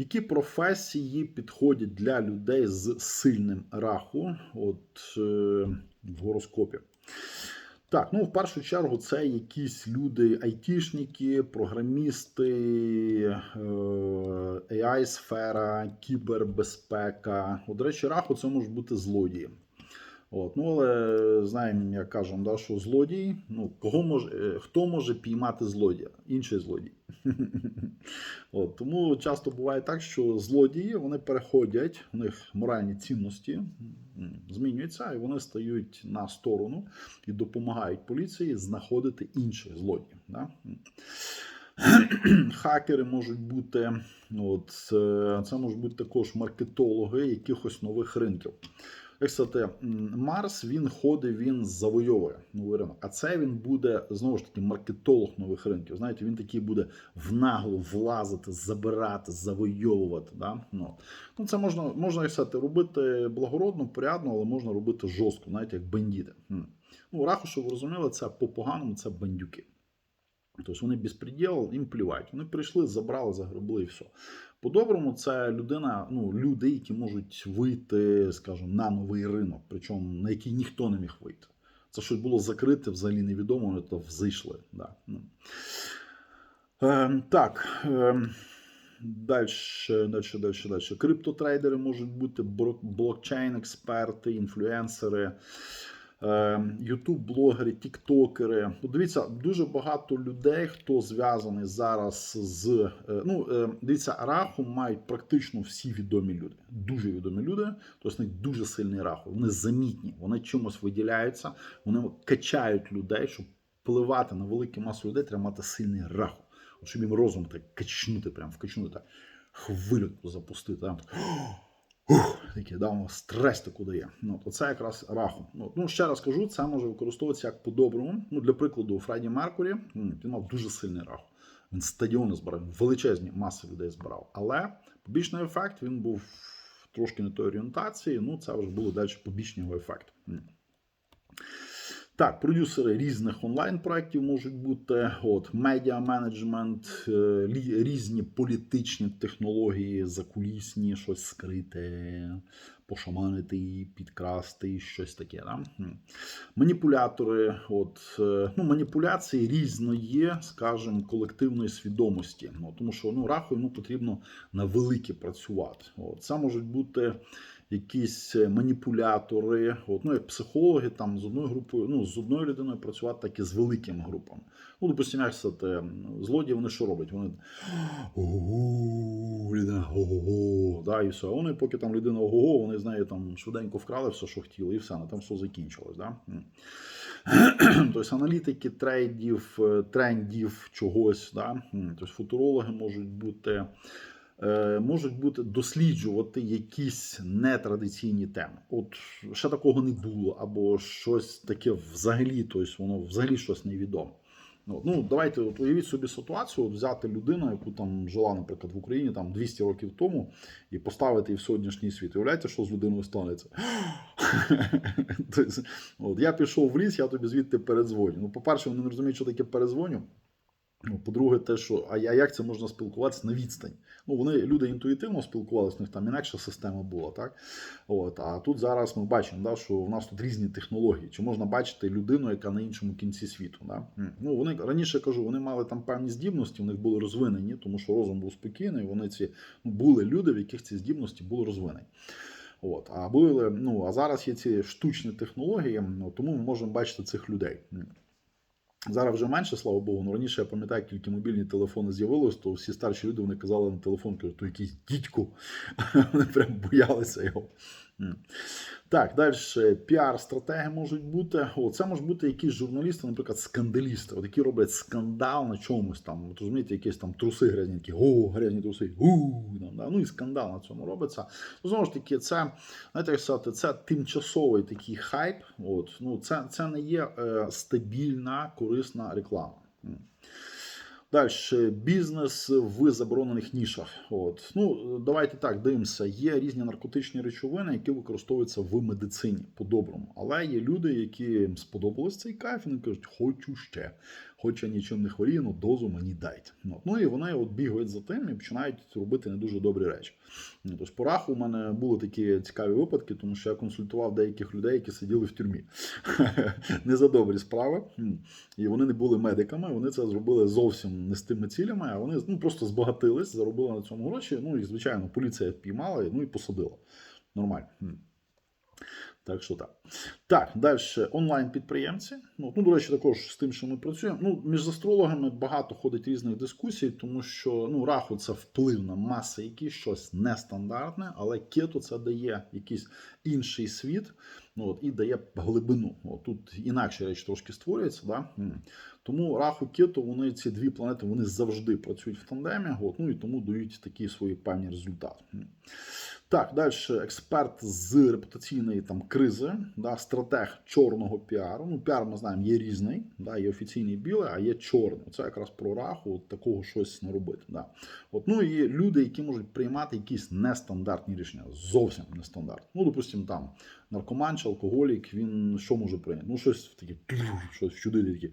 Які професії підходять для людей з сильним раху от, е, в гороскопі? Так, ну в першу чергу це якісь люди, айтішники, програмісти, е, AI-сфера, кібербезпека. От, до речі, раху це можуть бути злодії. От, ну, але знаємо, як кажемо, да, що злодій, ну, кого може, хто може піймати злодія? Інший злодій. От, тому часто буває так, що злодії вони переходять, у них моральні цінності змінюються, і вони стають на сторону і допомагають поліції знаходити інших злодіїв. Да? Хакери можуть бути, от, е, це можуть бути також маркетологи якихось нових ринків. Сказати, Марс він ходить, він завойовує новий ринок. А це він буде знову ж таки маркетолог нових ринків. Знаєте, він такий буде в наглу влазити, забирати, завойовувати. Да? Ну, ну це можна, можна сказати, робити благородно, порядно, але можна робити жорстко, знаєте, як бандіти. Ну, раху, щоб ви розуміли, це по-поганому, це бандюки. Тобто вони безпреділ, їм плівають. Вони прийшли, забрали, загребли і все. По-доброму, це людина, ну, люди, які можуть вийти, скажімо, на новий ринок, причому на який ніхто не міг вийти. Це щось було закрите, взагалі невідомо, вони то взайшли. Да. Е, так. Е, Дальше, дальше, дальше, дальше. Криптотрейдери можуть бути, блокчейн-експерти, інфлюенсери, ютуб-блогери, тіктокери. Ну, Дивіться, дуже багато людей, хто зв'язаний зараз з. е, Ну, е, дивіться, раху мають практично всі відомі люди. Дуже відомі люди. Тобто в них дуже сильний раху. Вони замітні, вони чимось виділяються, вони качають людей, щоб впливати на велику масу людей, треба мати сильний раху. Щоб їм розум так качнути, прям вкачнути, так, хвилю запустити. Так, ух, таке, да, стрес таку дає. Ну, то це якраз раху. Ну, ну, ще раз кажу, це може використовуватися як по-доброму. Ну, для прикладу, у Фредді Меркурі він мав дуже сильний раху. Він стадіони збирав, величезні маси людей збирав. Але побічний ефект він був трошки не тої орієнтації. Ну, це вже було далі побічного його ефект. М. Так, продюсери різних онлайн-проєктів можуть бути, от медіа менеджмент, е, різні політичні технології, закулісні, щось скрите, пошаманити, її, підкрасти, щось таке. Да? Маніпулятори, от, е, ну, маніпуляції різної, скажімо, колективної свідомості. Ну, тому що ну, раху йому потрібно на велике працювати. От, це можуть бути якісь е, маніпулятори, от, ну, як психологи, там з одною групою, ну, з одною людиною працювати, так і з великими групами. Ну, допустимо, як сказати, злодії вони що роблять? Вони ого, людина ого, да, і все. Вони, поки там людина ого, вони з нею там швиденько вкрали все, що хотіли, і все, на там все закінчилось. Да? Тобто аналітики трейдів, е, трендів чогось, да? Тобто футурологи можуть бути е, можуть бути досліджувати якісь нетрадиційні теми. От ще такого не було, або щось таке взагалі, тобто воно взагалі щось невідоме. Ну, ну давайте от уявіть собі ситуацію, от взяти людину, яку там жила, наприклад, в Україні там 200 років тому, і поставити її в сьогоднішній світ. Уявляєте, що з людиною станеться? Тобто, от, я пішов в ліс, я тобі звідти передзвоню. Ну, по-перше, вони не розуміють, що таке передзвоню. Ну, по-друге, те, що а як це можна спілкуватися на відстань? Ну, вони люди інтуїтивно спілкувалися, в них там інакша система була, так? От, а тут зараз ми бачимо, да, що в нас тут різні технології. Чи можна бачити людину, яка на іншому кінці світу? Да? Ну, вони раніше кажу, вони мали там певні здібності, у них були розвинені, тому що розум був спокійний. Вони ці ну, були люди, в яких ці здібності були розвинені. От, а були, ну, а зараз є ці штучні технології, ну, тому ми можемо бачити цих людей. Зараз вже менше, слава Богу. Ну раніше я пам'ятаю, тільки мобільні телефони з'явилися, то всі старші люди вони казали на телефон, то якийсь дідько. Вони прям боялися його. Так, далі піар-стратеги можуть бути. О, це можуть бути якісь журналісти, наприклад, скандалісти, от які роблять скандал на чомусь там. От розумієте, якісь там труси грязні, такі, о, грязні труси, у, там, да? ну і скандал на цьому робиться. Ну, знову ж таки, це, знаєте, як сказати, це тимчасовий такий хайп. От, ну, це, це не є е, стабільна, корисна реклама. Далі бізнес в заборонених нішах. От ну давайте так дивимося. Є різні наркотичні речовини, які використовуються в медицині по-доброму. Але є люди, які їм сподобалось цей кайф, вони кажуть, хочу ще, хоч я нічим не хворію, ну дозу мені дайте. Ну, ну і вони от бігають за тим і починають робити не дуже добрі речі. Ну, Тож по раху у мене були такі цікаві випадки, тому що я консультував деяких людей, які сиділи в тюрмі. Не за добрі справи. І вони не були медиками, вони це зробили зовсім не з тими цілями, а вони ну, просто збагатились, заробили на цьому гроші. Ну і, звичайно, поліція піймала ну і посадила. Нормально. Так що так. Так, далі онлайн-підприємці. Ну, ну, до речі, також з тим, що ми працюємо. Ну, між астрологами багато ходить різних дискусій, тому що ну, раху це вплив на маси, якісь щось нестандартне, але кету це дає якийсь інший світ, ну, от, і дає глибину. От, тут інакші речі трошки створюються. Да? Тому раху кету, вони ці дві планети вони завжди працюють в тандемі, от, ну і тому дають такі свої певні результати. Так, далі експерт з репутаційної там кризи, да, стратег чорного піару. Ну, піар ми знаємо, є різний, да, є офіційний білий, а є чорний. Це якраз про раху, такого щось не робити. Да. От, ну і люди, які можуть приймати якісь нестандартні рішення, зовсім нестандартні. Ну, допустимо, там наркоман чи алкоголік, він що може прийняти? Ну, щось таке, щось вчудити таке.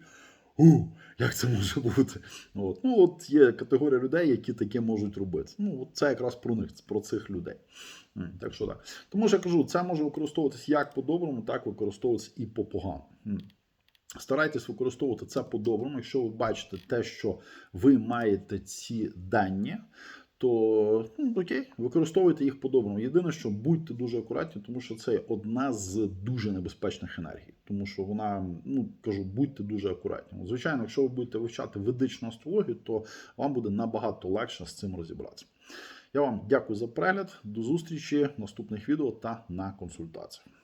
У, як це може бути? От. Ну, от є категорія людей, які таке можуть робити. Ну, от це якраз про них, про цих людей. Так що так. Тому що я кажу, це може використовуватися як по-доброму, так використовуватися і по-поганому. Старайтесь використовувати це по-доброму. Якщо ви бачите те, що ви маєте ці дані, то ну, окей, використовуйте їх по-доброму. Єдине, що будьте дуже акуратні, тому що це одна з дуже небезпечних енергій. Тому що вона, ну кажу, будьте дуже акуратні. Звичайно, якщо ви будете вивчати ведичну астрологію, то вам буде набагато легше з цим розібратися. Я вам дякую за перегляд. До зустрічі в наступних відео та на консультаціях.